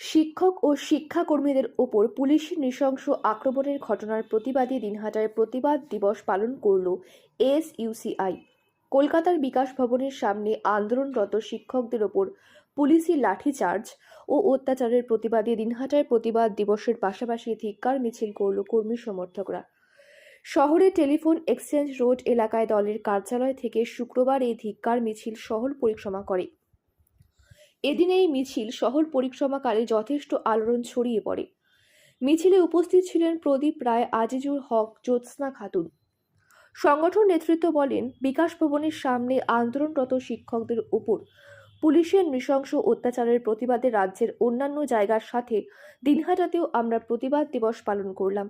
শিক্ষক ও শিক্ষাকর্মীদের ওপর পুলিশের নৃশংস আক্রমণের ঘটনার প্রতিবাদে দিনহাটায় প্রতিবাদ দিবস পালন করল এসইউসিআই। কলকাতার বিকাশ ভবনের সামনে আন্দোলনরত শিক্ষকদের ওপর পুলিশি লাঠিচার্জ ও অত্যাচারের প্রতিবাদে দিনহাটায় প্রতিবাদ দিবসের পাশাপাশি ধিক্কার মিছিল করল কর্মী সমর্থকরা। শহরে টেলিফোন এক্সচেঞ্জ রোড এলাকায় দলের কার্যালয় থেকে শুক্রবার এই ধিক্কার মিছিল শহর পরিক্রমা করে। এদিন এই মিছিল শহর পরিক্রমাকালে যথেষ্ট আলোড়ন ছড়িয়ে পড়ে। মিছিলে উপস্থিত ছিলেন প্রদীপ রায়, আজিজুল হক, জ্যোৎস্না খাতুন। সংগঠন নেতৃত্ব বলেন, বিকাশ ভবনের সামনে আন্দোলনরত শিক্ষকদের উপর পুলিশের নৃশংস অত্যাচারের প্রতিবাদে রাজ্যের অন্যান্য জায়গার সাথে দিনহাটাতেও আমরা প্রতিবাদ দিবস পালন করলাম।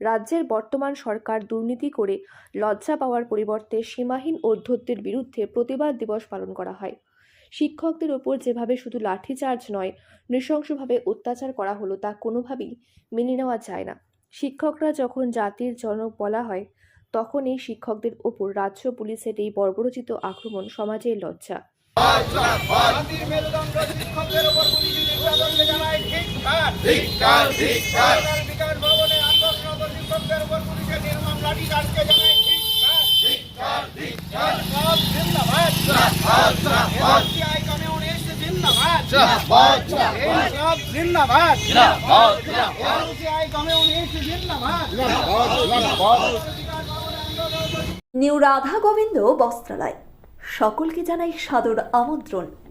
রাজ্যের বর্তমান সরকার দুর্নীতি করে লজ্জা পাওয়ার পরিবর্তে সীমাহীন অধ্যত্বের বিরুদ্ধে প্রতিবাদ দিবস পালন করা হয়। শিক্ষকদের ওপর যেভাবে শুধু লাঠিচার্জ নয়, নৃশংসভাবে অত্যাচার করা হলো তা কোনোভাবেই মেনে নেওয়া যায় না। শিক্ষকরা যখন জাতির জনক বলা হয় তখন এই শিক্ষকদের ওপর রাজ্য পুলিশের এই বর্বরচিত আক্রমণ সমাজের লজ্জা। শিক্ষকদের জিন্দাবাদ। জিন্দাবাদ। জিন্দাবাদ। নিউ রাধা গোবিন্দ বস্ত্রালয়। সকলকে জানাই সাদর আমন্ত্রণ।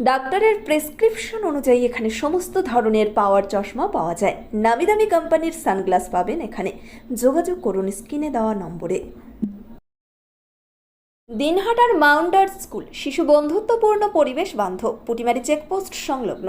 ডাক্তারের প্রেসক্রিপশন অনুযায়ী এখানে সমস্ত ধরনের পাওয়ার চশমা পাওয়া যায়। নামি দামি কোম্পানির সানগ্লাস পাবেন এখানে। যোগাযোগ করুন স্ক্রিনে দেওয়া নম্বরে। দিনহাটার মাউন্টার স্কুল, শিশু বন্ধুত্বপূর্ণ পরিবেশ বান্ধব, পুটিমারি চেকপোস্ট সংলগ্ন।